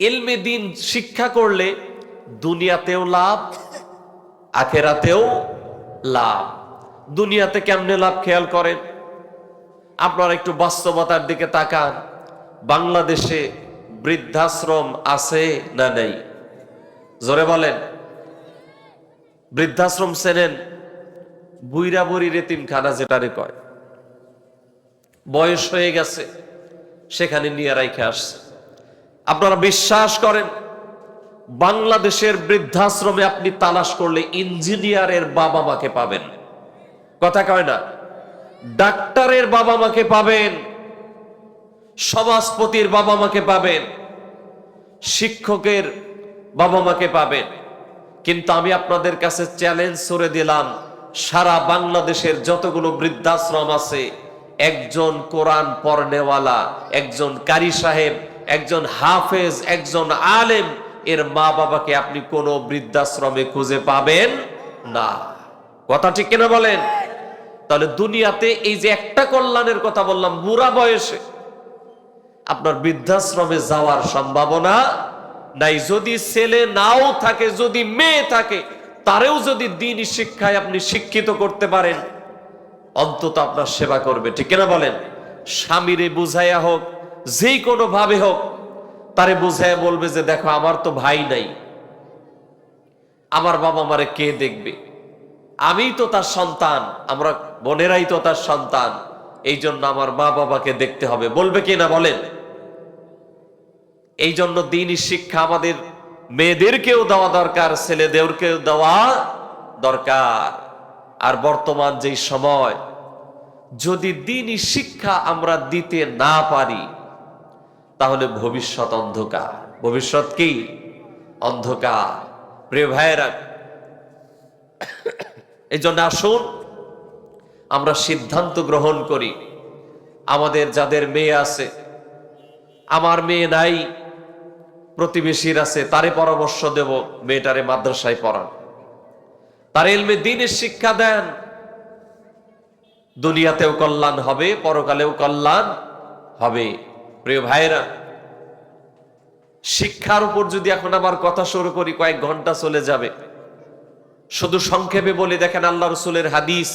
এলমে দিন শিক্ষা করলে দুনিয়াতেও লাভ, আখেরাতেও লাভ। দুনিয়াতে কেমনে লাভ খেয়াল করেন? আপনারা একটু বাস্তবতার দিকে তাকান। বাংলাদেশে বৃদ্ধাশ্রম আছে না নেই? জোরে বলেন। বৃদ্ধাশ্রম চেনেন বুইরা বুড়ি রেতিমখানা যেটারে কয়। বয়স হয়ে গেছে, সেখানে নিয়ে রাইখে আসছে। আপনারা বিশ্বাস করেন, বাংলাদেশের বৃদ্ধাশ্রমে আপনি তালাশ করলে ইঞ্জিনিয়ারের বাবা মাকে পাবেন। কথা কয় না? ডাক্তারের বাবা মাকে পাবেন, সমাজপতির বাবা মাকে পাবেন, শিক্ষকের বাবা মাকে পাবেন। কিন্তু আমি আপনাদের কাছে চ্যালেঞ্জ করে দিলাম, সারা বাংলাদেশের যতগুলো বৃদ্ধাশ্রম আছে, একজন কোরআন পড়নেওয়ালা, একজন কারি সাহেব একজন হাফেজ, একজন আলেম, এর মা বাবাকে আপনি কোনো বৃদ্ধাশ্রমে খুঁজে পাবেন না। কথা ঠিক কিনা বলেন? তাহলে দুনিয়াতে এই যে একটা কল্যাণের কথা বললাম, বুড়া বয়সে আপনার বৃদ্ধাশ্রমে যাওয়ার সম্ভাবনা নাই। যদি ছেলে নাও থাকে, যদি মেয়ে থাকে, তারেও যদি দিন শিক্ষায় আপনি শিক্ষিত করতে পারেন, অন্তত আপনার সেবা করবে। ঠিক কিনা বলেন? স্বামীরে বুঝাইয়া হোক যেই কোনো ভাবে হোক, তারে বুঝাইয়া বলবে যে, দেখো, আমার তো ভাই নাই। আমার বাবা মারে কে দেখবে? আমি তো তার সন্তান, আমরা বোনেরাই তো তার সন্তান। এই জন্য আমার মা বাবাকে দেখতে হবে। বলবে কি না বলেন? এই জন্য দিনই শিক্ষা আমাদের মেয়েদেরকেও দেওয়া দরকার, ছেলেদেরকেও দেওয়া দরকার। আর বর্তমান যেই সময়, যদি দিনই শিক্ষা আমরা দিতে না পারি তাহলে ভবিষ্যৎ অন্ধকার। ভবিষ্যৎ কি? অন্ধকার। প্রিয় ভাইয়েরা এই জন্য আসুন, আমরা সিদ্ধান্ত গ্রহণ করি। আমাদের যাদের মেয়ে আছে, আমার মেয়ে নাই, প্রতিবেশীর আছে, তারে পরামর্শ দেব, মেয়েটারে মাদ্রাসায় পড়ান। তার এলমে দিনের শিক্ষা দেন। দুনিয়াতেও কল্যাণ হবে, পরকালেও কল্যাণ হবে। প্রিয় ভাইরা শিক্ষার উপর যদি এখন আমার কথা শুরু করি, কয়েক ঘণ্টা চলে যাবে। শুধু সংক্ষেপে বলে, দেখেন আল্লাহ রসুলের হাদিস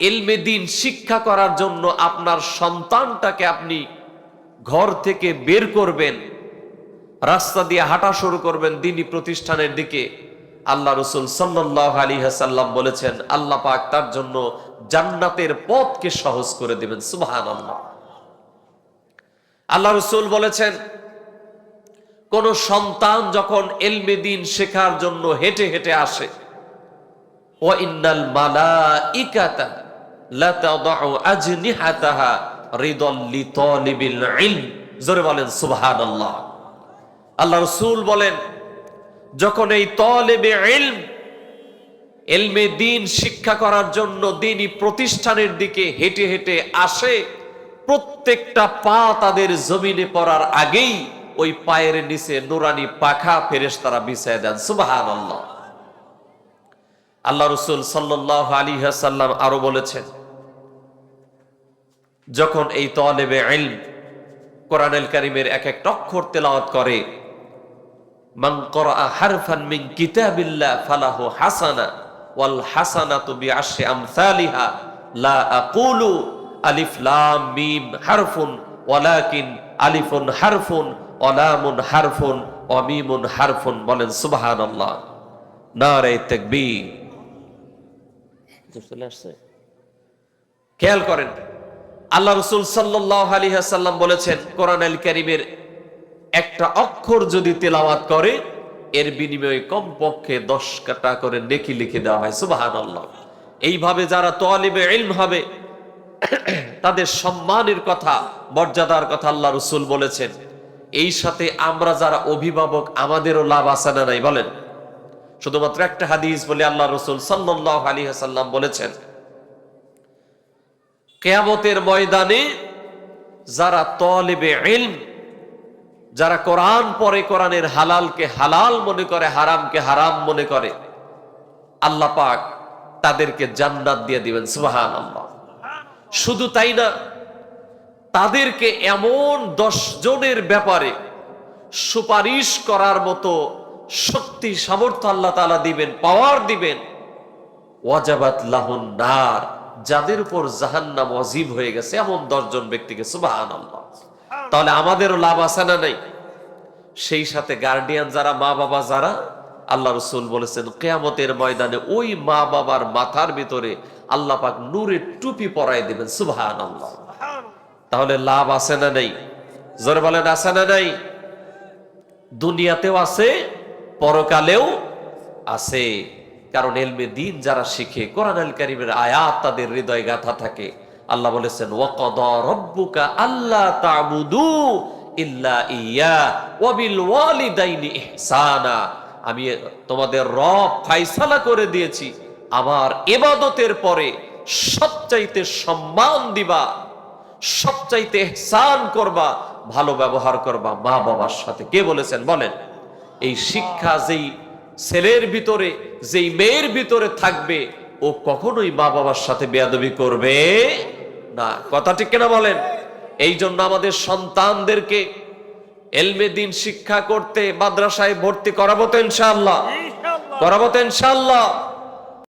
এলমে দিন শিক্ষা করার জন্য আপনার সন্তানটাকে আপনি ঘর থেকে বের করবেন, রাস্তা দিয়ে হাঁটা শুরু করবেন দিনী প্রতিষ্ঠানের দিকে। আল্লাহ রসুল সাল্লাহ আলী হাসাল্লাম বলেছেন, আল্লাহ পাক তার জন্য জান্নাতের পথকে সহজ করে দিবেন সুবাহান আল্লাহ আল্লাহ রসুল বলেছেন, কোন সন্তান যখন এলমে দিন শেখার জন্য হেঁটে হেঁটে আসে ও ইন্নাল মালা ইকাতা জোরে বলেন আল্লাহ রসুল বলেন, যখন এই শিক্ষা করার জন্য দিনই প্রতিষ্ঠানের দিকে হেঁটে হেঁটে আসে প্রত্যেকটা পা তাদের জমিনে পড়ার আগেই ওই পায়ের নিচে নুরানি পাখা ফেরেস তারা বিছায় দেন। সুবাহান আল্লাহ আল্লাহ রসুল সাল্লাহ আলী সাল্লাম আরও বলেছেন, যখন এই তলেবে ইলম কোরআনুল কারিমের এক এক অক্ষর তেলাওয়াত করে, মান হারফান ফালাহু হাসানা ওয়াল হাসানাতু বিআশরি আমসালিহা লা আলিফ লাম মিম হারফুন, ওয়ালাকিন আলিফুন হারফুন, ওয়ালামুন হারফুন ওয়া মিমুন হারফুন বলেন সুবহানাল্লাহ। নারে তাকবীর। চলে আসছে? খেয়াল করেন, আল্লাহ রসুল সাল্লাহ আলী সাল্লাম বলেছেন কোরআন আল করিমের একটা অক্ষর যদি তেলাওয়াত করে, এর বিনিময়ে কমপক্ষে দশ কাটা করে নেকি লিখে দেওয়া হয় সুবাহান আল্লাহ এইভাবে যারা তোয়ালিবে ইলম হবে তাদের সম্মানের কথা, মর্যাদার কথা আল্লাহ রসুল বলেছেন। এই সাথে আমরা যারা অভিভাবক, আমাদেরও লাভ আছে না নাই, বলেন। শুধুমাত্র একটা হাদিস বলে আল্লাহ রসুল সাল্লাহ আলী সাল্লাম বলেছেন, কেয়ামতের ময়দানে যারা তলেবে ইলম, যারা কোরআন পরে কোরআনের হালালকে হালাল মনে করে, হারামকে হারাম মনে করে, আল্লাহ পাক তাদেরকে জান্নাত দিয়ে দিবেন সুবাহান আল্লাহ শুধু তাই না, তাদেরকে এমন দশ জনের ব্যাপারে সুপারিশ করার মতো শক্তি, সামর্থ্য আল্লাহ তালা দিবেন, পাওয়ার দিবেন। ওয়াজাবাত লাহুন নার, যাদের উপর জাহান্নাম ওয়াজিব হয়ে গেছে, এমন দশজন ব্যক্তিকে, সুবহানাল্লাহ। তাহলে আমাদেরও লাভ আছে না নাই? সেই সাথে গার্ডিয়ান যারা মা বাবা যারা আল্লাহ রসুল বলেছেন কেয়ামতের ময়দানে ওই মা বাবার মাথার ভিতরে আল্লাহ পাক নূরের টুপি পরাই দিবেন সুবহান আল্লাহ তাহলে লাভ আছে না নেই? জোরে বলেন আছে না নাই? দুনিয়াতেও আছে পরকালেও আছে। কারণ এলমে দিন যারা শিখে কোরআন আল কারিমের আয়াত তাদের হৃদয় গাথা থাকে। আল্লাহ বলেছেন ওয়াকাদা রব্বুকা আল্লাহ তা'বুদু ইল্লা ইয়া ওয়ালিদাইনি ইহসানা। আমি তোমাদের রব ফাইসালা করে দিয়েছি। আমার এবাদতের পরে সবচাইতে সম্মান দিবা, সবচাইতে এহসান করবা, ভালো ব্যবহার করবা মা বাবার সাথে। কে বলেছেন? বলেন। এই শিক্ষা যেই ছেলের ভিতরে, যেই মেয়ের ভিতরে থাকবে, ও কখনোই মা বাবার সাথে বেয়াদবি করবে না। কথা ঠিক কিনা বলেন? এই জন্য আমাদের সন্তানদেরকে এলমে দিন শিক্ষা করতে মাদ্রাসায় ভর্তি করাবো তো ইনশাআল্লাহ। করাবো তো ইনশাআল্লাহ।